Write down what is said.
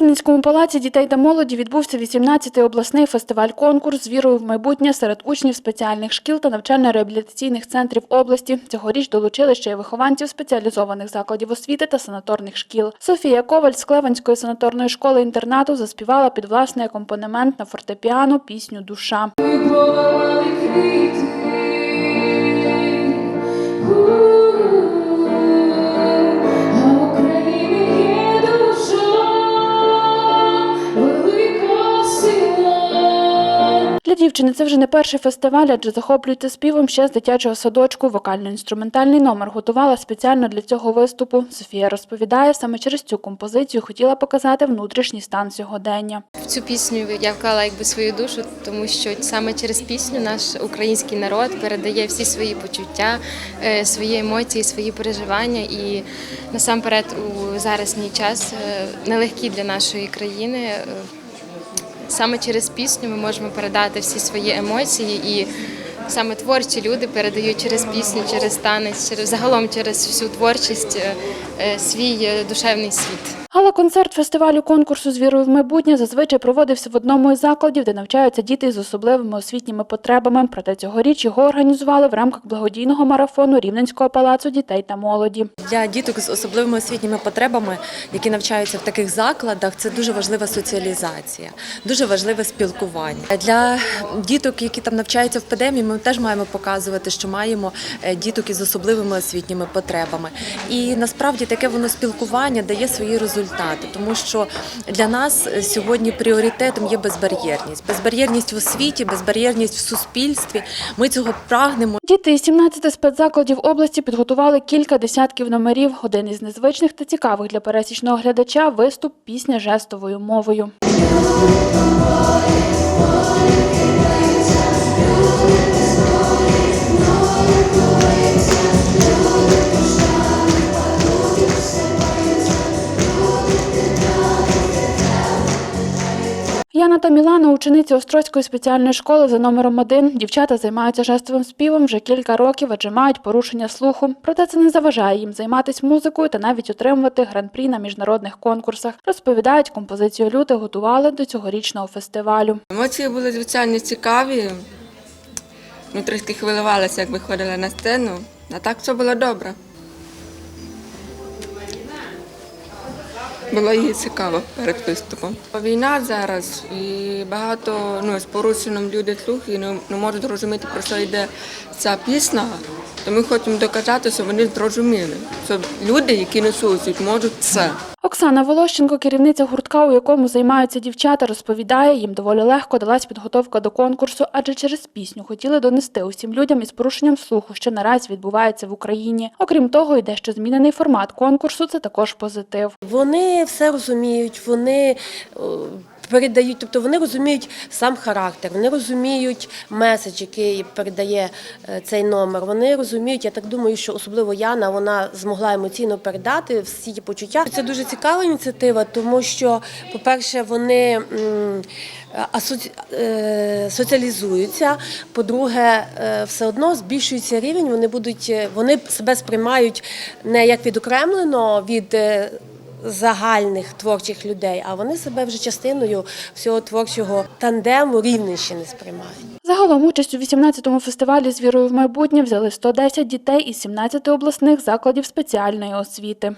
Рівненському палаці дітей та молоді відбувся 18-й обласний фестиваль-конкурс з вірою в майбутнє серед учнів спеціальних шкіл та навчально-реабілітаційних центрів області. Цьогоріч долучили ще й вихованців спеціалізованих закладів освіти та санаторних шкіл. Софія Коваль з Клеванської санаторної школи-інтернату заспівала під власний акомпанемент на фортепіано пісню Душа. Дівчини це вже не перший фестиваль, адже захоплюється співом ще з дитячого садочку. Вокально-інструментальний номер готувала спеціально для цього виступу. Софія розповідає, саме через цю композицію хотіла показати внутрішній стан сьогодення. В цю пісню я вклала якби свою душу, тому що саме через пісню наш український народ передає всі свої почуття, е, свої емоції, свої переживання. І насамперед у заразній час е, нелегкий для нашої країни. Саме через пісню ми можемо передати всі свої емоції і. Саме творчі люди передають через пісню, через танець, через загалом через всю творчість е, свій е, душевний світ. Гала-концерт фестивалю конкурсу з вірою в майбутнє зазвичай проводився в одному із закладів, де навчаються діти з особливими освітніми потребами. Проте цьогоріч його організували в рамках благодійного марафону Рівненського палацу дітей та молоді. Для діток з особливими освітніми потребами, які навчаються в таких закладах, це дуже важлива соціалізація, дуже важливе спілкування. Для діток, які там навчаються в педемі, ми теж маємо показувати, що маємо е, діток із особливими освітніми потребами. І насправді таке воно спілкування дає свої результати, тому що для нас сьогодні пріоритетом є безбар'єрність, безбар'єрність в освіті, безбар'єрність в суспільстві. Ми цього прагнемо. Діти із 17 спецзакладів області підготували кілька десятків номерів. Один із незвичних та цікавих для пересічного глядача виступ пісня жестовою мовою. Яна та Мілана, учениці Острозької спеціальної школи за номером один. Дівчата займаються жестовим співом вже кілька років, адже мають порушення слуху. Проте це не заважає їм займатися музикою та навіть отримувати гран-прі на міжнародних конкурсах. Розповідають, композицію люти готували до цьогорічного фестивалю. Емоції були звичайно цікаві. Ну, трішки хвилювалася, як виходила на сцену, а так все було добре. Було їй цікаво перед виступом. Війна зараз і багато ну, з люди і не, не можуть зрозуміти, про що йде ця пісня. То ми хочемо доказати, що вони зрозуміли, що люди, які несуть, можуть все. Оксана Волощенко, керівниця гуртка, у якому займаються дівчата, розповідає, їм доволі легко далась підготовка до конкурсу, адже через пісню хотіли донести усім людям із порушенням слуху, що наразі відбувається в Україні. Окрім того, і дещо змінений формат конкурсу це також позитив. Вони все розуміють, вони е, передають, тобто вони розуміють сам характер, вони розуміють меседж, який передає е, цей номер. Вони розуміють, я так думаю, що особливо Яна вона змогла емоційно передати всі ті почуття. Це дуже цікава ініціатива, тому що, по-перше, вони. е, соціалізуються. По-друге, е, все одно збільшується рівень. Вони будуть вони себе сприймають не як відокремлено від загальних творчих людей, а вони себе вже частиною всього творчого тандему Рівненщини сприймають. Загалом участь у 18-му фестивалі звірою в майбутнє взяли 110 дітей із 17 обласних закладів спеціальної освіти.